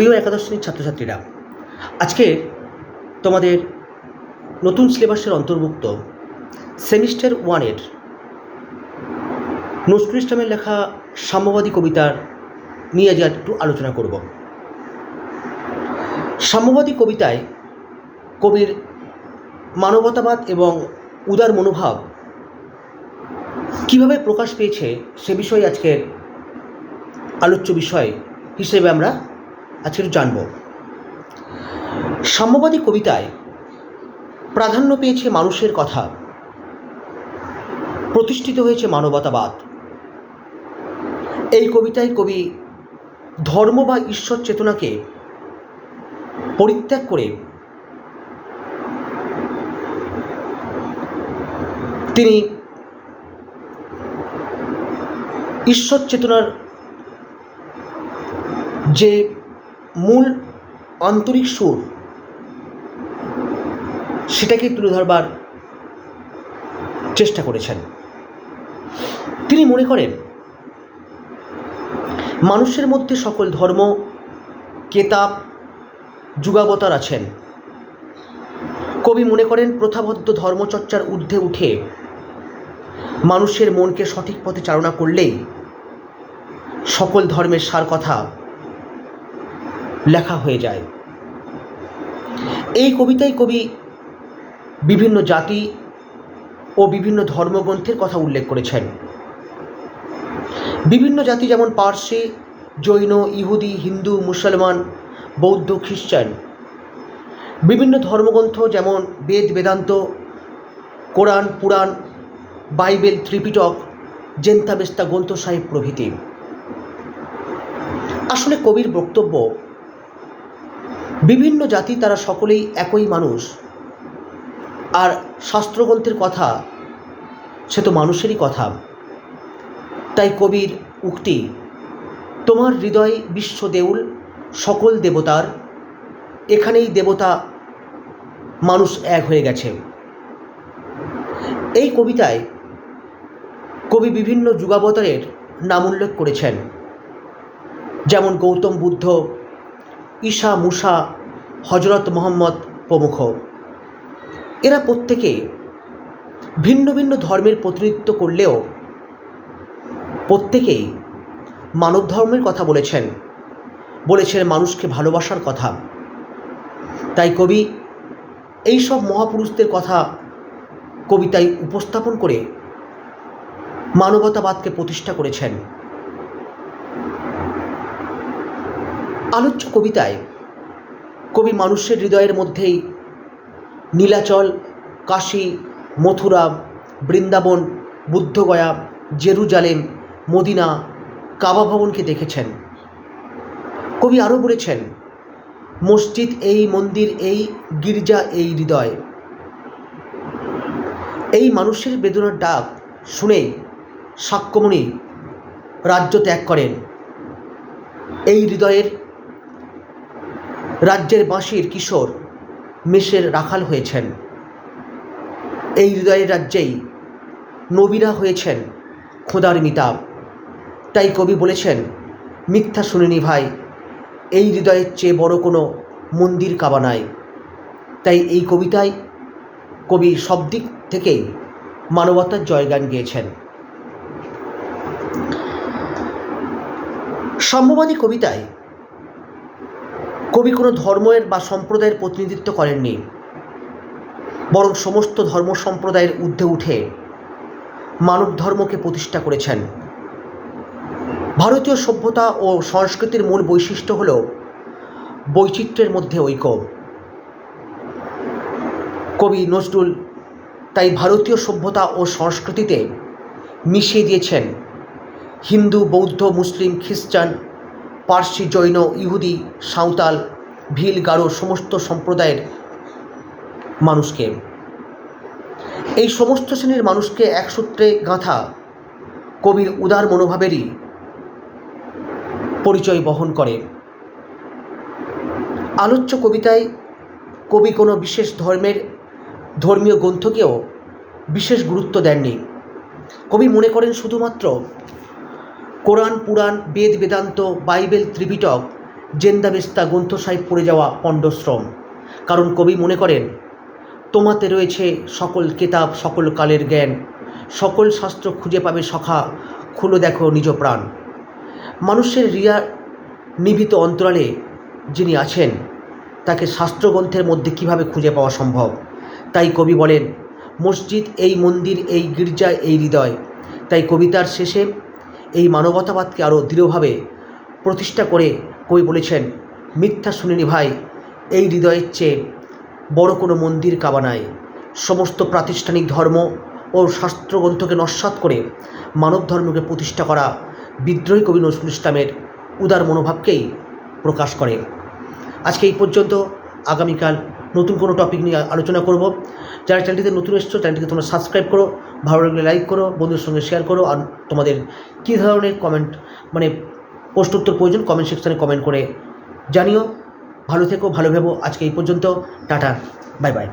প্রিয় একাদশ শ্রেণির ছাত্রছাত্রীরা, আজকে তোমাদের নতুন সিলেবাসের অন্তর্ভুক্ত সেমিস্টার ওয়ানের নজরুল ইসলামের লেখা সাম্যবাদী কবিতার নিয়ে আজ একটু আলোচনা করব। সাম্যবাদী কবিতায় কবির মানবতাবাদ এবং উদার মনোভাব কীভাবে প্রকাশ পেয়েছে সে বিষয়ে আজকের আলোচ্য বিষয় হিসেবে আমরা আজকে জানব। সাম্যবাদী কবিতায় প্রাধান্য পেয়েছে মানুষের কথা। প্রতিষ্ঠিত হয়েছে মানবতাবাদ। এই কবিতায় কবি ধর্ম বা ঈশ্বর চেতনাকে পরিত্যাগ করে তিনি ঈশ্বর চেতনার যে মূল আন্তরিক সুর। সেটাকে তুলে ধরবার চেষ্টা করেছেন। তিনি মনে করেন, মানুষের মধ্যে সকল ধর্ম, কেতাব, যুগাবতার আছেন। কবি মনে করেন, প্রথাবদ্ধ ধর্মচর্চার ঊর্ধ্বে উঠে মানুষের মনকে সঠিক পথে চালনা করলেই সকল ধর্মের সার কথা লেখা হয়ে যায়। এই কবিতায় কবি বিভিন্ন জাতি ও বিভিন্ন ধর্মগ্রন্থের কথা উল্লেখ করেছেন। বিভিন্ন জাতি যেমন পার্সি, জৈন, ইহুদি, হিন্দু, মুসলমান, বৌদ্ধ, খ্রিস্টান। বিভিন্ন ধর্মগ্রন্থ যেমন Veda, Vedanta, Quran, Purana, Bible, Tripitaka Zendavesta Granth Sahib প্রভৃতি। আসলে কবির বক্তব্য বিভিন্ন জাতি তারা সকলেই একই মানুষ। আর শাস্ত্রগ্রন্থের কথা, সে তো মানুষেরই কথা। তাই কবির উক্তি, তোমার হৃদয় বিশ্ব দেউল, সকল দেবতার, এখানেই দেবতা, মানুষ এক হয়ে গেছে। এই কবিতায় কবি বিভিন্ন যুগাবতারের নাম উল্লেখ করেছেন। যেমন গৌতম বুদ্ধ ঈশা মুসা হজরত মোহাম্মদ প্রমুখ। এরা প্রত্যেকে ভিন্ন ভিন্ন ধর্মের প্রতিনিধিত্ব করলেও প্রত্যেকেই মানব ধর্মের কথা বলেছেন বলেছেন মানুষকে ভালোবাসার কথা। তাই কবি এই সব মহাপুরুষদের কথা কবিতায় উপস্থাপন করে মানবতাবাদকে প্রতিষ্ঠা করেছেন। আলোচ্য কবিতায় কবি মানুষের হৃদয়ের মধ্যেই Nilachal, Kashi, Mathura, Vrindavan, Bodhgaya, Jerusalem, Medina, Kaaba ভবনকে দেখেছেন। কবি আরও বলেছেন, মসজিদ এই, মন্দির এই, গির্জা এই হৃদয়। এই মানুষের বেদনার ডাক শুনেই সাক্ষ্যমণি রাজ্য ত্যাগ করেন। এই হৃদয়ের রাজ্যের বাঁশির কিশোর মেষের রাখাল হয়েছেন। এই হৃদয়ের রাজ্যেই নবীরা হয়েছেন খোদার মিতাব। তাই কবি বলেছেন, মিথ্যা শুনিনি ভাই, এই হৃদয়ের চেয়ে বড় কোনো মন্দির কাবা নাই। তাই এই কবিতায় কবি সব দিক থেকেই মানবতার জয়গান গেয়েছেন। সাম্যবাদী কবিতায় কবি কোনো ধর্মের বা সম্প্রদায়ের প্রতিনিধিত্ব করেননি। বরং সমস্ত ধর্ম সম্প্রদায়ের ঊর্ধ্বে উঠে মানব ধর্মকে প্রতিষ্ঠা করেছেন। ভারতীয় সভ্যতা ও সংস্কৃতির মূল বৈশিষ্ট্য হল বৈচিত্র্যের মধ্যে ঐক্য। কবি নজরুল তাই ভারতীয় সভ্যতা ও সংস্কৃতিতে মিশিয়ে দিয়েছেন হিন্দু, বৌদ্ধ, মুসলিম, খ্রিস্টান পার্সি, জৈন, ইহুদি, সাঁওতাল, ভিল, গারো সমস্ত সম্প্রদায়ের মানুষকে। এই সমস্ত শ্রেণির মানুষকে এক সূত্রে গাঁথা কবির উদার মনোভাবেরই পরিচয় বহন করে। আলোচ্য কবিতায় কবি কোনো বিশেষ ধর্মের ধর্মীয় গ্রন্থকেও বিশেষ গুরুত্ব দেননি। কবি মনে করেন শুধুমাত্র Quran, Purana, Veda, Vedanta, Bible Tripitaka Zendavesta Granth Sahib পড়ে যাওয়া পণ্ডশ্রম। কারণ কবি মনে করেন, তোমাতে রয়েছে সকল কেতাব, সকল কালের জ্ঞান, সকল শাস্ত্র খুঁজে পাবে সখা, খুলো দেখো নিজ প্রাণ। মানুষের রিয়া নিভিত অন্তরালে যিনি আছেন, তাকে শাস্ত্রগ্রন্থের মধ্যে কীভাবে খুঁজে পাওয়া সম্ভব? তাই কবি বলেন, মসজিদ, এই মন্দির, এই গির্জা, এই হৃদয়। তাই কবিতার শেষে এই মানবতাবাদকে আরও দৃঢ়ভাবে প্রতিষ্ঠা করে কবি বলেছেন, মিথ্যা শুনিনি ভাই, এই হৃদয়ের চেয়ে বড় কোনো মন্দির কাবা নাই। সমস্ত প্রাতিষ্ঠানিক ধর্ম ও শাস্ত্রগ্রন্থকে নস্বাত করে মানব ধর্মকে প্রতিষ্ঠা করা বিদ্রোহী কবি নজরুল ইসলামের উদার মনোভাবকেই প্রকাশ করে। আজকে এই পর্যন্ত আগামীকাল নতুন কোনো টপিক নিয়ে আলোচনা করব। যারা চ্যানেলটিতে নতুন এসছো, চ্যানেলটিকে তোমরা সাবস্ক্রাইব করো। ভালো লাগলে লাইক করো, বন্ধুদের সঙ্গে শেয়ার করো, আর তোমাদের কী ধরনের কমেন্ট মানে প্রশ্ন উত্তর প্রয়োজন কমেন্ট সেকশানে কমেন্ট করে জানিও। ভালো থেকো, ভালো ভেবো। আজকে এই পর্যন্ত। টাটা। Bye bye